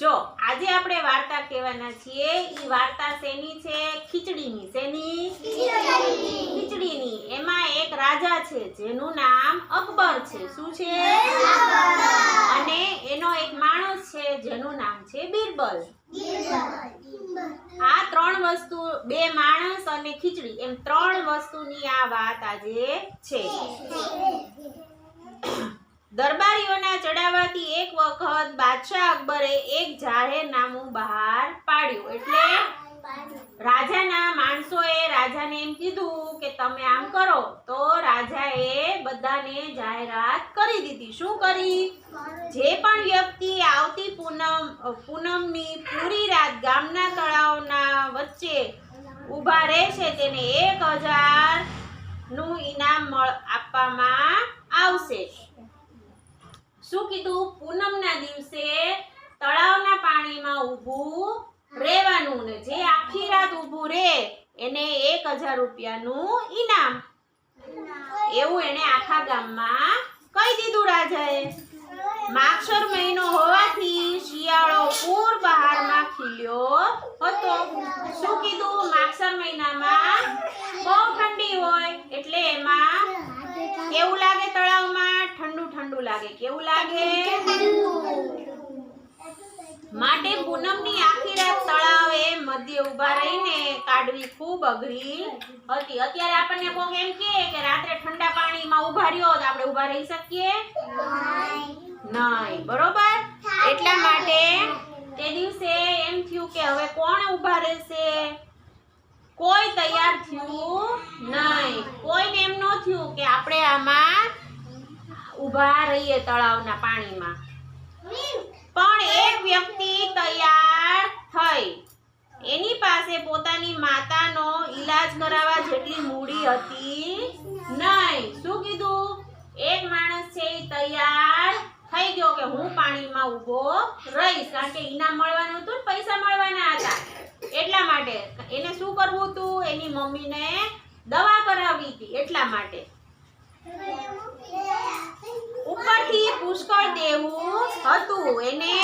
જો, આજે આપણે વાર્તા કહેવાના છીએ. ઈ વાર્તા શેની છે? ખીચડીની. શેની? ખીચડીની. એમાં એક રાજા છે, જેનું નામ અકબર છે. શું છે? અને એનો એક માણસ છે, જેનું નામ છે બિરબલ. આ ત્રણ વસ્તુ, બે માણસ અને ખીચડી. એમ ત્રણ વસ્તુની આ વાત આજે છે. દરબારીઓના ચડાવવાથી એક વખત બાદશાહ અકબરે એક જાહેરનામું બહાર પાડ્યું. એટલે રાજાના માણસોએ રાજાને એમ કીધું કે તમે આમ કરો. તો રાજાએ બધાને જાહેરાત કરી દીધી. શું કરી? જે પણ વ્યક્તિ આવતી પૂનમ, પૂનમની પૂરી રાત ગામના તળાવના વચ્ચે ઊભા રહેશે, તેને એક હજારનું ઇનામ આપવામાં આવશે. શું કીધું? પૂનમના દિવસે તળાવના પાણીમાં ઊભું રહેવાનું ને જે આખી રાત ઊભું રહે એને એક હજાર રૂપિયાનું ઈનામ. એવું એને આખા ગામમાં કહી દીધું રાજાએ. માક્ષર મહિનો હોવાથી શિયાળો પૂર બહારમાં ખીલ્યો હતો. શું કીધું? માક્ષર મહિનામાં બહુ ઠંડી હોય, એટલે એમાં કેવું લાગે ઠંડુ લાગે? કેવું લાગે? માટે પૂનમની આખી રાત તળાવે મધ્ય ઊભા રહીને કાઢવી ખૂબ અઘરી હતી. અત્યારે આપણને કોક એમ કહે કે રાત્રે ઠંડા પાણીમાં ઊભા રહ્યો તો આપણે ઊભા રહી શકીએ? નહીં. બરોબર? એટલા માટે તે દિવસે એમ થયું કે હવે કોણ ઊભા રહેશે? કોઈ તૈયાર થયું નહીં. કોઈને એમ ન થયું કે આપણે ઊભા રહીએ તળાવના પાણીમાં. પણ એક વ્યક્તિ તૈયાર થઈ. એની પાસે પોતાની માતાનો ઈલાજ કરાવવા જેટલી મૂડી હતી નહીં. શું કીધું? એક માણસ છે એ તૈયાર થઈ ગયો કે હું પાણીમાં ઊભો રહીશ. કારણ કે ઇનામ મળવાનું હતું ને પૈસા મળવાના હતા. એટલા માટે. એને શું કરવું હતું? એની મમ્મીને દવા કરાવી હતી એટલા માટે. પુષ્કળ દેવું હતું. એને